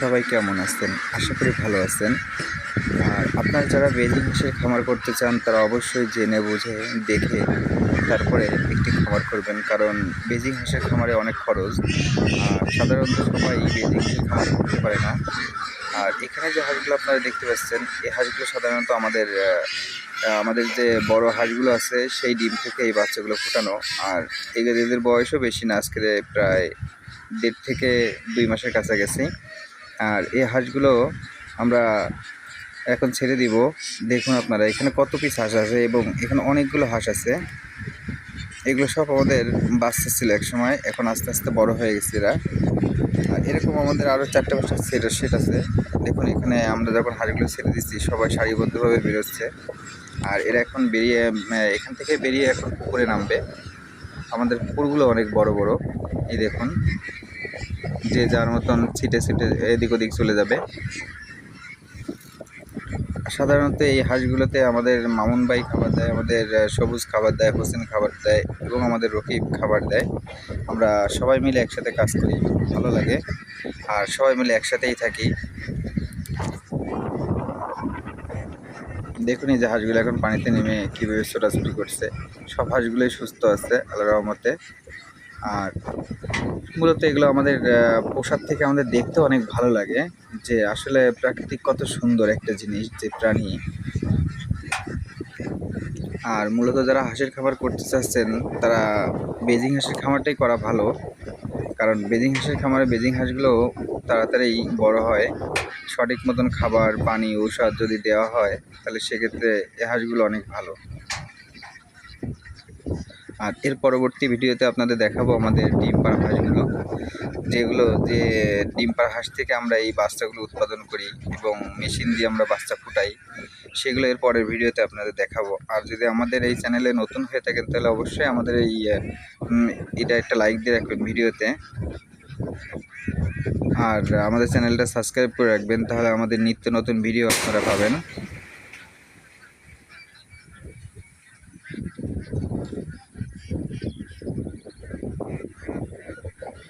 সবাই কেমন আছেন? আশা করি ভালো আছেন। আর আপনারা যারা বেজিং হাঁসের খামার করতে চান, তারা অবশ্যই জেনে, বুঝে, দেখে তারপরে একটি খামার করবেন, কারণ বেজিং হাঁসের খামারে অনেক খরচ। আর সাধারণত সবাই বেজিং হাঁসের খামার করতে পারে না। আর এখানে যে হাঁসগুলো আপনারা দেখতে পাচ্ছেন এই হাঁসগুলো সাধারণত আমাদের আমাদের যে বড় হাঁসগুলো আছে, সেই ডিম থেকে এই বাচ্চাগুলো ফুটানো। আর এদের বয়সও বেশি না, আজকে প্রায় দেড় থেকে দুই মাসের কাছাকাছি। আর এই হাঁসগুলো আমরা এখন ছেড়ে দিব। দেখুন আপনারা, এখানে কত পিস হাঁস আছে এবং এখানে অনেকগুলো হাঁস আছে। এগুলো সব আমাদের বাচ্চা ছিল এক সময়, এখন আস্তে আস্তে বড় হয়ে গেছে এরা। আর এরকম আমাদের আরও চারটে পাঁচটা সেট সেট আছে। দেখুন, এখানে আমরা যখন হাঁসগুলো ছেড়ে দিচ্ছি, সবাই সারিবদ্ধভাবে বেরোচ্ছে। আর এরা এখন বেরিয়ে এখান থেকে বেরিয়ে এখন পুকুরে নামবে। আমাদের পুকুরগুলো অনেক বড় বড়। এই দেখুন। যে যার মতন ছিটে ছিটে এদিক ওদিক চলে যাবে। সাধারণত এই হাঁসগুলোতে আমাদের মামুন ভাই খাবার দেয়, আমাদের সবুজ খাবার দেয়, হোসেন খাবার দেয় এবং আমাদের রকিব খাবার দেয়। আমরা সবাই মিলে একসাথে কাজ করি, ভালো লাগে। আর সবাই মিলে একসাথেই থাকি। দেখুন এই যে হাঁসগুলো এখন পানিতে নেমে কীভাবে ছোটাছুটি করছে। সব হাঁসগুলোই সুস্থ আছে আল্লাহ রহমতে। আর মূলত এগুলো আমাদের পোশাক থেকে আমাদের দেখতে অনেক ভালো লাগে যে আসলে প্রাকৃতিক কত সুন্দর একটা জিনিস যে প্রাণী। আর মূলত যারা হাঁসের খাবার করতে চাচ্ছেন, তারা বেজিং হাঁসের খামারটাই করা ভালো। কারণ বেজিং হাঁসের খামারে বেজিং হাঁসগুলো তাড়াতাড়ি বড় হয়, সঠিক মতন খাবার, পানি, ঔষধ যদি দেওয়া হয়, তাহলে সেক্ষেত্রে এ হাঁসগুলো অনেক ভালো। আর এর পরবর্তী ভিডিওতে আপনাদের দেখাবো আমাদের ডিম পাড়া হাঁসগুলো যেগুলো যে ডিম পাড়া হাঁস থেকে আমরা এই বাচ্চাগুলো উৎপাদন করি এবং মেশিন দিয়ে আমরা বাচ্চা ফুটাই, সেগুলো এর পরের ভিডিওতে আপনাদের দেখাবো। আর যদি আমাদের এই চ্যানেলে নতুন হয়ে থাকেন, তাহলে অবশ্যই আমাদের এই এটা একটা লাইক দিয়ে রাখবেন ভিডিওতে। আর আমাদের চ্যানেলটা সাবস্ক্রাইব করে রাখবেন, তাহলে আমাদের নিত্য নতুন ভিডিও আপনারা পাবেন।